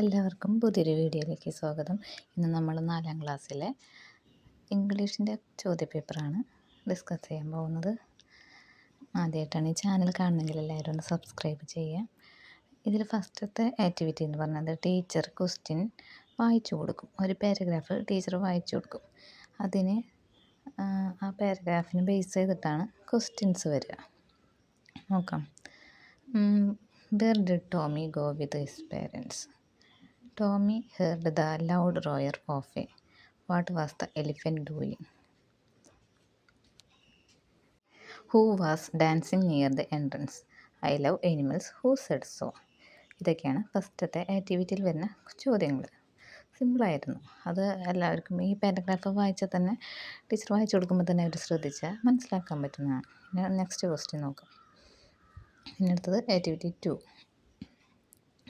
എല്ലാവർക്കും പുതിയൊരു വീഡിയോയിലേക്ക് സ്വാഗതം. ഇന്ന് നമ്മൾ നാലാം ക്ലാസ്സിലെ ഇംഗ്ലീഷിന്റെ ചോദ്യപേപ്പറാണ് ഡിസ്കസ് ചെയ്യാൻ പോകുന്നത്. ആദ്യമായിട്ടാണ് ഈ ചാനൽ കാണുന്നെങ്കിൽ എല്ലാവരും ഒന്ന് സബ്സ്ക്രൈബ് ചെയ്യുക. ഇതിൽ ഫസ്റ്റത്തെ ആക്ടിവിറ്റി എന്ന് പറഞ്ഞത് ടീച്ചർ ക്വസ്റ്റ്യൻ വായിച്ചു കൊടുക്കും. ഒരു പാരഗ്രാഫ് ടീച്ചർ വായിച്ചു കൊടുക്കും. അതിന് ആ പാരഗ്രാഫിന് ബേസ് ചെയ്തിട്ടാണ് ക്വസ്റ്റ്യൻസ് വരിക. നോക്കാം. Where did Tommy go with his parents. Tommy heard the loud roar of a what was the elephant doing? Who was dancing near the entrance. I love animals who said so. ഇതൊക്കെയാണ് ഫസ്റ്റത്തെ ആക്ടിവിറ്റിയിൽ വരുന്ന ചോദ്യങ്ങൾ. സിമ്പിളായിരുന്നു അത് എല്ലാവർക്കും ഈ paragraph വായിച്ചാൽ തന്നെ teacher വായിച്ചു കൊടുക്കുമ്പോൾ തന്നെ അവർ ശ്രദ്ധിച്ചാൽ മനസ്സിലാക്കാൻ പറ്റുന്നതാണ്. നെക്സ്റ്റ് ക്വസ്റ്റ്യൻ നോക്കാം. പിന്നെ അടുത്തത് ആക്ടിവിറ്റി ടു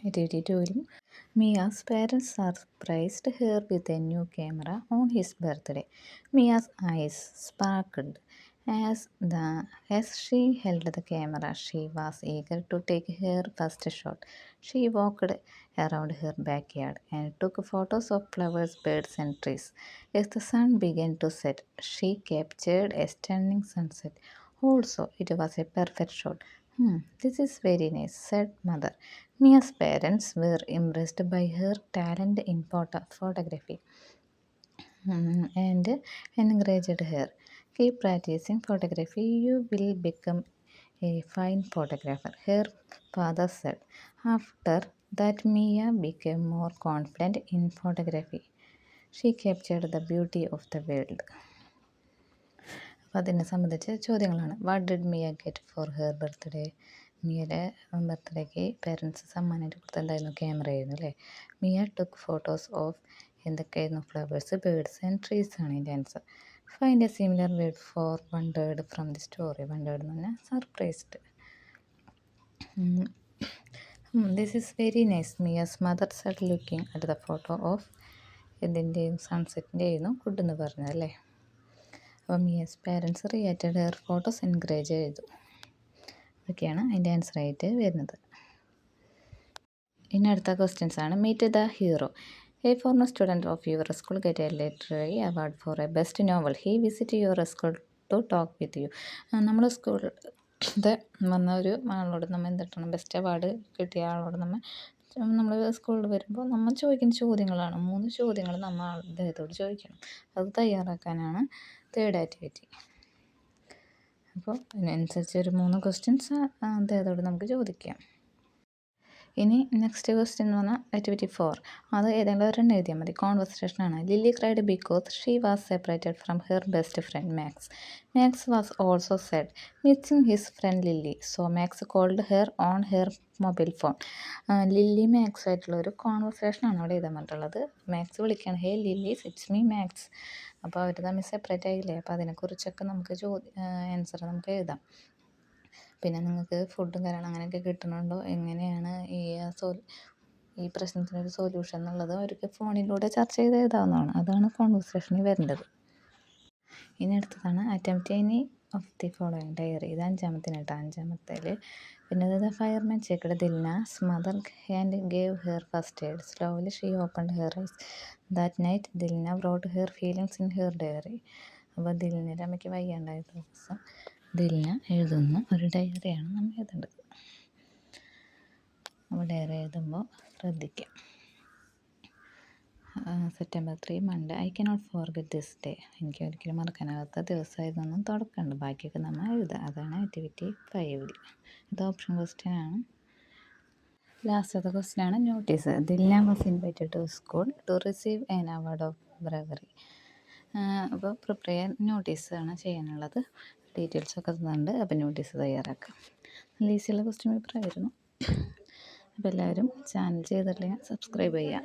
ആക്ടിവിറ്റി ടുവിലും Mia's parents surprised her with a new camera on his birthday. Mia's eyes sparkled as, the, as she held the camera. She was eager to take her first shot. She walked around her backyard and took photos of flowers, birds, and trees. As the sun began to set, she captured a stunning sunset. Also, it was a perfect shot. Hmm, this is very nice, said mother. Mia's parents were impressed by her talent in photo- photography hmm, and encouraged her. Keep practicing photography, you will become a fine photographer, her father said. After that, Mia became more confident in photography. She captured the beauty of the world. അപ്പോൾ അതിനെ സംബന്ധിച്ച് ചോദ്യങ്ങളാണ്. What did Mia get for her birthday മിയയുടെ ബർത്ത്ഡേക്ക് parents സമ്മാനമായിട്ട് കൊടുത്തിട്ടുണ്ടായിരുന്നു camera ആയിരുന്നു അല്ലേ? Mia took photos of എന്തൊക്കെയായിരുന്നു? ഫ്ലവേഴ്സ് ബേർഡ്സ് ആൻഡ് ട്രീസ് ആണ് ഇതിന്റെ answer find a similar word for wondered from the story wondered എന്ന് പറഞ്ഞാൽ surprised this is very nice Mia's mother said looking at the photo of ഇതിന്റെയും സൺസെറ്റിന്റെ ആയിരുന്നു good എന്ന് പറഞ്ഞത് അല്ലേ? അപ്പോൾ yes parents reacted her photos encourage ചെയ്തു. ഇതൊക്കെയാണ് അതിന്റെ ആൻസർ ആയിട്ട് വരുന്നത്. ഇനി അടുത്ത ക്വസ്റ്റ്യൻസ് ആണ്. Meet the hero a former student of your school get a literary award for a best novel he visit your school to talk with you നമ്മൾ സ്കൂളിൽ വന്ന ഒരു ആളോട് നമ്മൾ എന്തിട്ടണം? ബെസ്റ്റ് അവാർഡ് കിട്ടിയ ആളോട് നമ്മൾ നമ്മൾ സ്കൂളിൽ വരുമ്പോൾ നമ്മൾ ചോദിക്കുന്ന ചോദ്യങ്ങളാണ്. മൂന്ന് ചോദ്യങ്ങൾ നമ്മൾ അദ്ദേഹത്തോട് ചോദിക്കണം. അത് തയ്യാറാക്കാനാണ് തേർഡ് ആക്ടിവിറ്റി അപ്പോൾ അതിനനുസരിച്ച് ഒരു മൂന്ന് ക്വസ്റ്റ്യൻസ് അദ്ദേഹത്തോട് നമുക്ക് ചോദിക്കാം. ഇനി നെക്സ്റ്റ് ക്വസ്റ്റ്യൻ എന്ന് പറഞ്ഞാൽ ആക്ടിവിറ്റി ഫോർ അത് ഏതെങ്കിലും ഒരെണ്ണം എഴുതിയാൽ മതി. കോൺവെർസേഷനാണ് Lily cried because she was separated from her best friend Max Max was also sad missing his friend Lily so Max called her on her mobile phone Lily Max ആയിട്ടുള്ള ഒരു കോൺവെർസേഷനാണ് അവിടെ എഴുതാൻ പറഞ്ഞിട്ടുള്ളത്. മാക്സ് വിളിക്കുകയാണ്. Hey Lily it's me Max അപ്പോൾ അവർ തമ്മിൽ സെപ്പറേറ്റ് ആയില്ലേ? അപ്പോൾ അതിനെക്കുറിച്ചൊക്കെ നമുക്ക് ചോദ്യ ആൻസർ നമുക്ക് എഴുതാം. പിന്നെ നിങ്ങൾക്ക് ഫുഡും കാര്യങ്ങളും അങ്ങനെയൊക്കെ കിട്ടുന്നുണ്ടോ എങ്ങനെയാണ് ഈ സോ ഈ പ്രശ്നത്തിനൊരു സൊല്യൂഷൻ എന്നുള്ളത് അവർക്ക് ഫോണിലൂടെ ചർച്ച ചെയ്ത് എഴുതാവുന്നതാണ്. അതാണ് കോൺവെർസേഷനിൽ വരേണ്ടത് ഇനി അടുത്തതാണ് attempt any of the following diary ഇത് അഞ്ചാമത്തിന് കേട്ടോ. അഞ്ചാമത്തേൽ പിന്നെ the fireman checked Dilna's mother and gave her first aid slowly she open her eyes that night Dilna wrote her feelings in her diary അപ്പോൾ ദിൽനയുടെ അമ്മയ്ക്ക് വയ്യാണ്ടായ ദിവസം ദിൽന എഴുതുന്ന ഒരു ഡയറിയാണ് നമ്മൾ എഴുതേണ്ടത്. നമ്മൾ ഡയറി എഴുതുമ്പോൾ ശ്രദ്ധിക്കാം. September three Monday. I cannot forget this day. എനിക്ക് ഒരിക്കലും മറക്കാനാകാത്ത ദിവസമായതൊന്നും തുടക്കമുണ്ട് ബാക്കിയൊക്കെ നമ്മൾ എഴുതുക. അതാണ് ആക്ടിവിറ്റി ഫൈവിൽ. ഇത് ഓപ്ഷൻ ക്വസ്റ്റ്യൻ ആണ്. ലാസ്റ്റത്തെ ക്വസ്റ്റ്യൻ ആണ് notice. ദില്ലാം was invited to school to receive an award of bravery. അപ്പോൾ പ്രിപ്പയർ നോട്ടീസാണ് ചെയ്യാനുള്ളത്. ഡീറ്റെയിൽസ് ഒക്കെ തന്നിട്ടുണ്ട്. അപ്പോൾ നോട്ടീസ് തയ്യാറാക്കാം. നല്ല ഈസിയുള്ള ക്വസ്റ്റ്യൻ പേപ്പർ ആയിരുന്നു. അപ്പോൾ എല്ലാവരും ചാനൽ ചെയ്തിട്ടില്ലെങ്കിൽ സബ്സ്ക്രൈബ് ചെയ്യുക